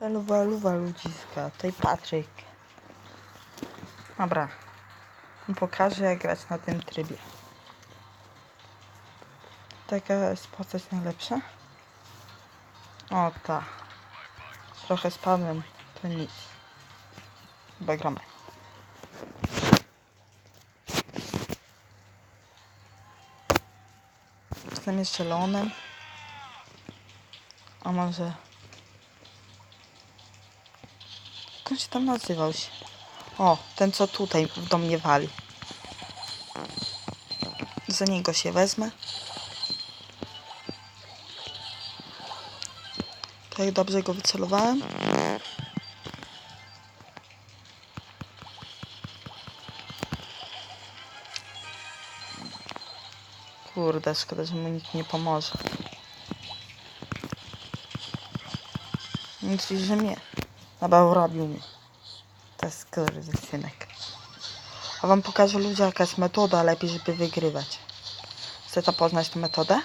Luwa, luwa ludziska, tutaj Patryk. Dobra. Pokażę jak grać na tym trybie. Taka jest postać najlepsza? O ta. Trochę spadłem, to nic. Chyba gramy. Jestem jeszcze Leonem. A może... Jak on się tam nazywał się? O, ten co tutaj do mnie wali. Za niego się wezmę. Tak dobrze go wycelowałem. Kurde, szkoda, że mu nikt nie pomoże. Nic, że mnie. Chyba robił mi. To jest synek. A wam pokażę ludzie jaka jest metoda lepiej, żeby wygrywać. Chcecie poznać tę metodę?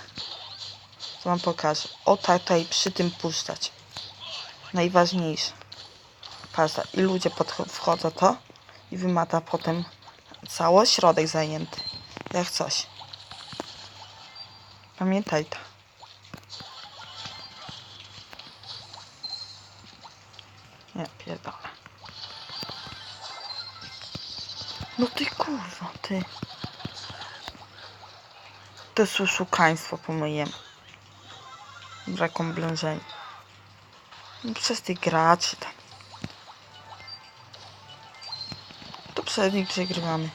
To wam pokażę. O tak tutaj przy tym puszczać. Najważniejsze. Patrz, i ludzie wchodzą to i wymata potem cały środek zajęty. Jak coś. Pamiętaj to. Nie, pierdolę. No ty kurwa, ty. To jest oszukaństwo po mojemu. Brak oblężenia. No przez tych graczy tam. To przez nich przegrywamy.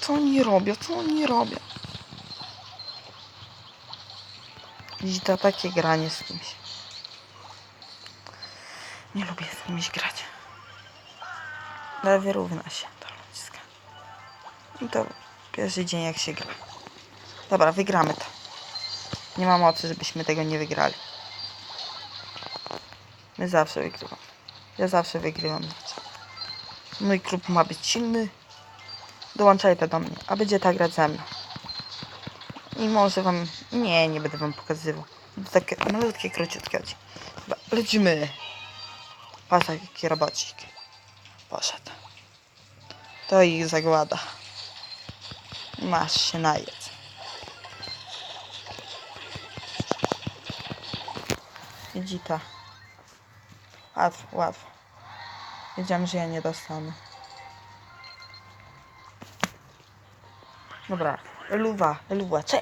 Co oni robią? Co oni robią? Dziś to takie granie z kimś. Nie lubię z kimś grać. Ale wyrówna się to ludzka. I to pierwszy dzień jak się gra. Dobra, wygramy to. Nie ma mocy, żebyśmy tego nie wygrali. My zawsze wygrywamy. Ja zawsze wygrywam. Mój klub ma być silny. Dołączajcie do mnie, a będzie tak grać ze mną. I może wam... Nie, nie będę wam pokazywał. To takie malutkie, króciutkie lecimy. Patrz jaki robocik. Poszedł. To ich zagłada. Masz się najedz. Widzi ta. Łatwo, łatwo. Wiedziałem, że ja nie dostanę. Dobra, luwa, luwa, cześć.